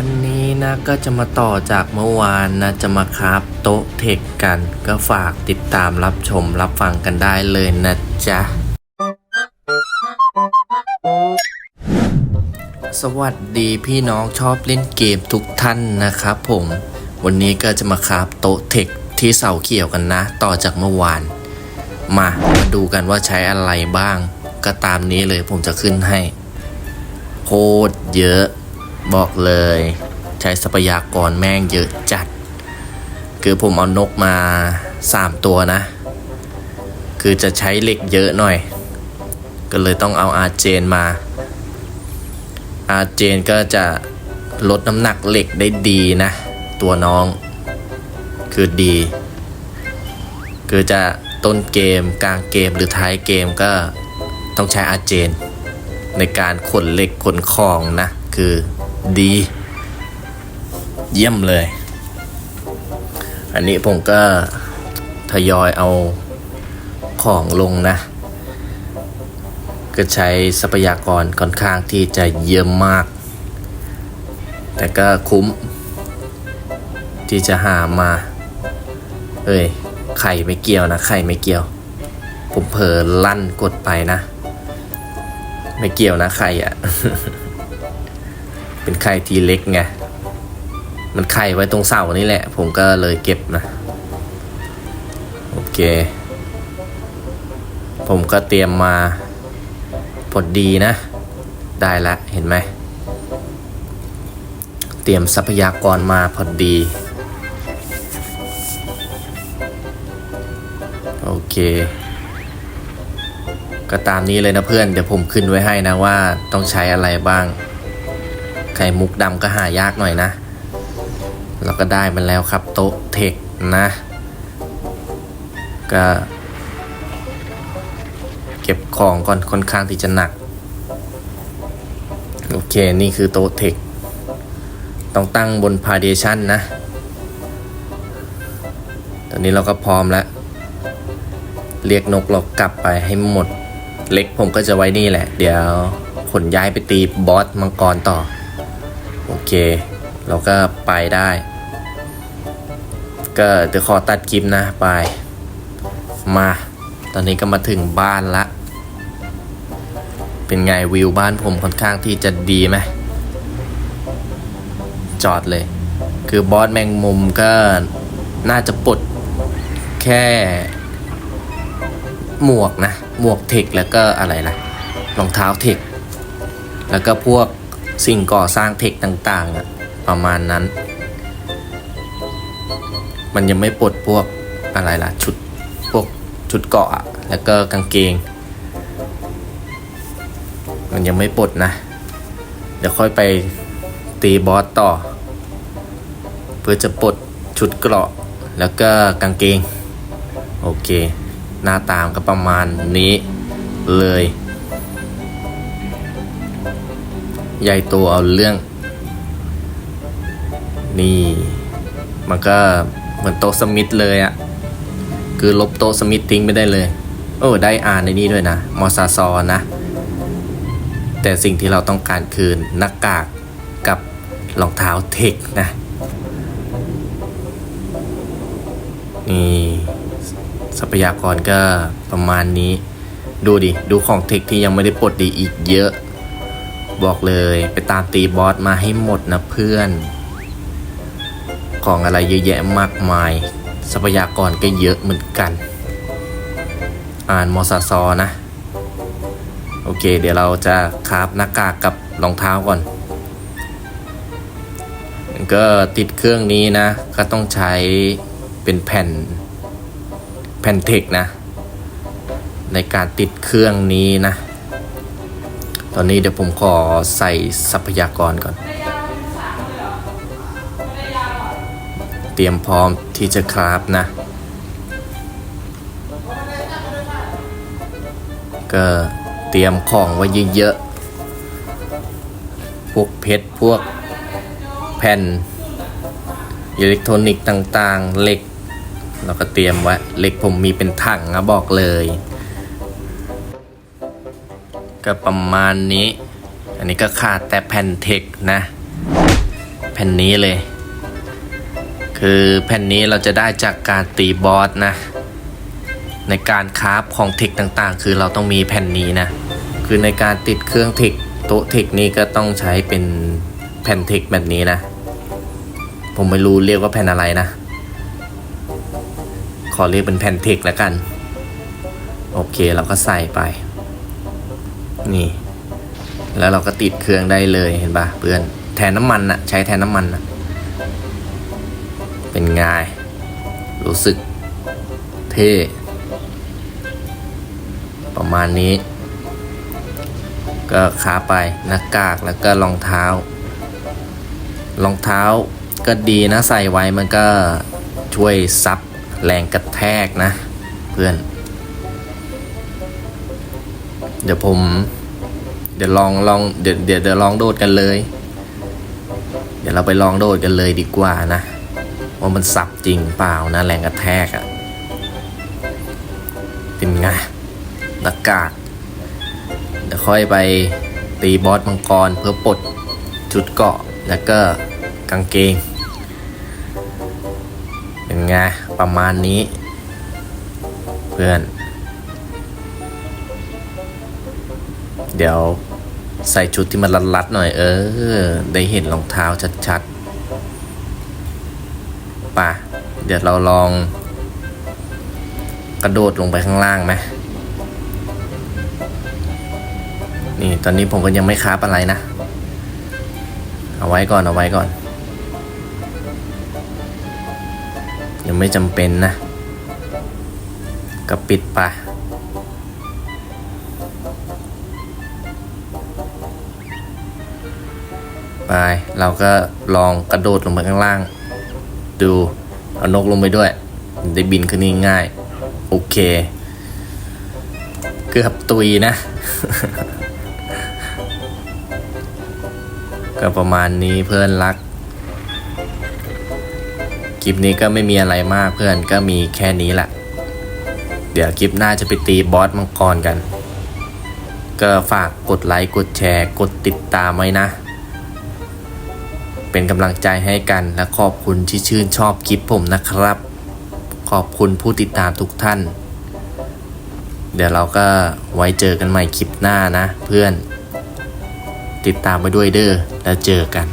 วันนี้นะก็จะมาต่อจากเมื่อวานนะจะมาคราฟโต๊ะเทคกัน ก็ฝากติดตามรับชมรับฟังกันได้เลยนะจ๊ะ สวัสดีพี่น้องชอบเล่นเกมทุกท่านนะครับผม วันนี้ก็จะมาคราฟโต๊ะเทคที่เสาเกี่ยวกันนะ ต่อจากเมื่อวาน มามาดูกันว่าใช้อะไรบ้าง ก็ตามนี้เลยผมจะขึ้นให้โคตรเยอะ บอกเลย ใช้ทรัพยากรแม่งเยอะจัด คือผมเอานกมา 3 ตัวนะ คือจะใช้เหล็กเยอะหน่อย ก็เลยต้องเอาอาเจนมา อาเจนก็จะลดน้ำหนักเหล็กได้ดีนะ ตัวน้อง คือดี คือจะต้นเกมกลางเกมหรือท้ายเกมก็ต้องใช้อาเจน ในการขนเหล็กขนของนะ คือดี เยี่ยมเลย อันนี้ผมก็ทยอยเอาของลงนะ ก็ใช้ทรัพยากรค่อนข้างที่จะเยอะมาก แต่ก็คุ้ม ที่จะหามาเอ้ยไข่ไม่เกี่ยวนะ ไข่ไม่เกี่ยว ผมเผลอลั่นกดไปนะ ไม่เกี่ยวนะไข่อะเป็นไข่ทีเล็กไง มันไข่ไว้ตรงเสานี่แหละ ผมก็เลยเก็บนะ โอเค ผมก็เตรียมมาพอดีนะ ได้ละเห็นไหม เตรียมทรัพยากรมาพอดี โอเค ก็ตามนี้เลยนะเพื่อนเดี๋ยวผมขึ้นไว้ให้นะว่าต้องใช้อะไรบ้าง ไข่มุกดำก็หายากหน่อยนะเราก็ได้มันแล้วครับโต๊ะเทคนะ ก็ เก็บของก่อนค่อนข้างที่จะหนัก โอเคนี่คือโต๊ะเทคต้องตั้งบนพาเดชันนะ ตอนนี้เราก็พร้อมแล้ว เรียกนกเรากลับไปให้หมด เล็กผมก็จะไว้นี่แหละ เดี๋ยวขนย้ายไปตีบอสมังกรต่อ โอเค เราก็ไปได้ ก็เดี๋ยวขอตัดคลิปนะไป มา ตอนนี้ก็มาถึงบ้านละ เป็นไงวิวบ้านผมค่อนข้างที่จะดีไหมจอดเลย คือบอสแมงมุมก็น่าจะปลดแค่หมวกนะ หมวกเทคแล้วก็อะไรล่ะรองเท้าเทคแล้วก็พวกสิ่งก่อสร้างเทคต่างๆอะประมาณนั้น มันยังไม่ปลดพวกอะไรล่ะชุดพวกชุดเกาะอะแล้วก็กางเกง มันยังไม่ปลดนะ เดี๋ยวค่อยไปตีบอสต่อ เพื่อจะปลดชุดเกราะแล้วก็กางเกง โอเค หน้าตามก็ประมาณนี้เลย ใหญ่ตัวเอาเรื่อง นี่ มันก็เหมือนโตสมิธเลยอะคือลบโตสมิธทิ้งไม่ได้เลย โอ้ได้อ่านในนี้ด้วยนะ มอซาซอนะ แต่สิ่งที่เราต้องการคือหน้ากากกับรองเท้าเทคนะ นี่ ทรัพยากรก็ประมาณนี้ ดูดิ ดูของเทคที่ยังไม่ได้ปลดดีอีกเยอะ บอกเลยไปตามตีบอสมาให้หมดนะเพื่อน ของอะไรเยอะแยะมากมาย ทรัพยากรก็เยอะเหมือนกัน อ่านมอสซอนะ โอเค เดี๋ยวเราจะคราบหน้ากากกับรองเท้าก่อนก็ติดเครื่องนี้นะ ก็ต้องใช้เป็นแผ่น แผ่นเทคนะ ในการติดเครื่องนี้นะ ตอนนี้เดี๋ยวผมขอใส่ทรัพยากรก่อน เตรียมพร้อมที่จะคราฟนะ ก็เตรียมของไว้เยอะๆ พวกเพชร พวกแผ่นอิเล็กทรอนิกส์ต่างๆ เหล็ก เราก็เตรียมไว้เหล็กผมมีเป็นถังนะบอกเลย ก็ประมาณนี้ อันนี้ก็ขาดแต่แผ่นเทคนะ แผ่นนี้เลย คือแผ่นนี้เราจะได้จากการตีบอสนะ ในการคราฟของเทคต่างๆ คือเราต้องมีแผ่นนี้นะ คือในการติดเครื่องเทคโต๊ะเทคนี้ก็ต้องใช้เป็นแผ่นเทคแบบนี้นะ ผมไม่รู้เรียกว่าแผ่นอะไรนะ อเรียกเป็นแผ่นเทคแล้วกัน โอเคเราก็ใส่ไป นี่ แล้วเราก็ติดเครื่องได้เลยเห็นปะเพื่อนแทนน้ำมันนะใช้แทนน้ำมันนะเป็นไงรู้สึกเท่ประมาณนี้ ก็ขาไปหน้ากากแล้วก็รองเท้า รองเท้าก็ดีนะใส่ไว้มันก็ช่วยซับ แรงกระแทกนะ เพื่อน เดี๋ยวผม เดี๋ยวลองลองเดี๋ยวเดี๋ยวเดี๋ยวลองโดดกันเลย เดี๋ยวเราไปลองโดดกันเลยดีกว่านะว่ามันสับจริงเปล่านะแรงกระแทกอะ่ะเป็นไงอากาศเดี๋ยวค่อยไปตีบอสมังกรเพื่อปลดชุดเกาะแล้วก็กางเกง เป็นไง ประมาณนี้ เพื่อน เดี๋ยวใส่ชุดที่มันรัดๆหน่อย เออ ได้เห็นรองเท้าชัดๆป่ะ เดี๋ยวเราลอง กระโดดลงไปข้างล่างไหมนี่ ตอนนี้ผมก็ยังไม่คาบอะไรนะ เอาไว้ก่อน เอาไว้ก่อน ยังไม่จำเป็นนะก็ปิดไปไปเราก็ลองกระโดดลงไปข้างล่าง ดูเอานกลงไปด้วย ได้บินขึ้นง่ายๆโอเค เกือบตุยนะ ก็ประมาณนี้เพื่อนรัก ลิปนี้ก็ไม่มีอะไรมากเพื่อนก็มีแค่นี้แหละ เดี๋ยวคลิปหน้าจะไปตีบอสมังกรกัน ก็ฝากกดไลค์กดแชร์ กดติดตามไว้นะ เป็นกำลังใจให้กันและขอบคุณที่ชื่นชอบคลิปผมนะครับ ขอบคุณผู้ติดตามทุกท่าน เดี๋ยวเราก็ไว้เจอกันใหม่คลิปหน้านะ เพื่อน ติดตามไปด้วยเด้อแล้วเจอกัน